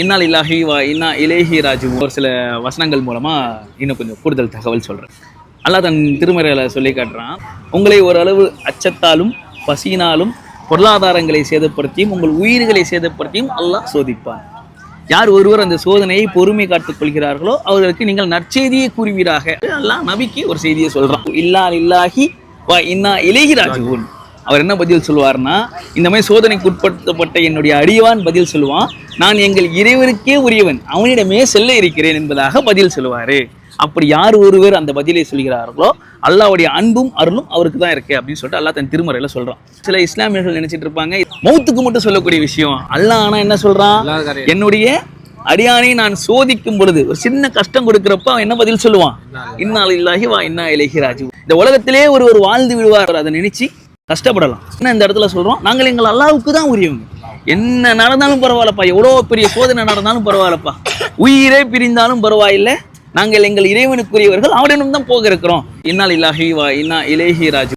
இன்னால் இல்லாஹி வா இன்னா இலேஹி ராஜு ஒரு சில வசனங்கள் மூலமாக இன்னும் கொஞ்சம் கூடுதல் தகவல் சொல்கிறேன் அல்லாஹ் தன் திருமறையில் சொல்லி காட்டுறான் உங்களை ஓரளவு அச்சத்தாலும் பசியினாலும் பொருளாதாரங்களை சேதப்படுத்தியும் உங்கள் உயிர்களை சேதப்படுத்தியும் அல்லாஹ் சோதிப்பான். யார் ஒருவர் அந்த சோதனையை பொறுமை காத்துக் கொள்கிறார்களோ அவர்களுக்கு நீங்கள் நற்செய்தியை கூறுவீராக. அல்லாஹ் நபிக்கு ஒரு செய்தியை சொல்கிறான் இல்லா இல்லாஹி வா இன்னா இலேஹி ராஜுவன். அவர் என்ன பதில் சொல்லுவார்னா இந்த மாதிரி சோதனைக்கு உட்படுத்தப்பட்ட என்னுடைய அடியவான் பதில் சொல்லுவான் நான் எங்கள் இறைவனுக்கே உரியவன் அவனிடமே செல்ல இருக்கிறேன் என்பதாக பதில் சொல்லுவாரு. அப்படி யார் ஒருவர் அந்த பதிலை சொல்கிறார்களோ அல்லாஹ்வுடைய அன்பும் அருளும் அவருக்கு தான் இருக்கு அப்படின்னு சொல்லிட்டு அல்லாஹ் தன் திருமறையில சொல்றான். சில இஸ்லாமியர்கள் நினைச்சிட்டு இருப்பாங்க மௌத்துக்கு மட்டும் சொல்லக்கூடிய விஷயம். அல்லாஹ் ஆனா என்ன சொல்றான்? என்னுடைய அடியானை நான் சோதிக்கும் பொழுது ஒரு சின்ன கஷ்டம் கொடுக்கிறப்ப அவன் என்ன பதில் சொல்லுவான்? இன்னால் இல்லாஹி வா இன்னா இலகி ராஜு இந்த உலகத்திலே ஒருவர் வாழ்ந்து விடுவார் அதை நினைச்சு கஷ்டப்படலாம். என்ன இந்த இடத்துல சொல்றோம்? நாங்கள் எங்கள் அல்லாவுக்கு தான் உரியவங்க. என்ன நடந்தாலும் பரவாயில்லப்பா. எவ்வளோ பெரிய சோதனை நடந்தாலும் பரவாயில்லப்பா. உயிரே பிரிந்தாலும் பரவாயில்லை. நாங்கள் எங்கள் இறைவனுக்குரியவர்கள் அவரிடம் தான் போக இருக்கிறோம். இன்னால் இல்லாஹி வா இன்னா இலேஹி ராஜு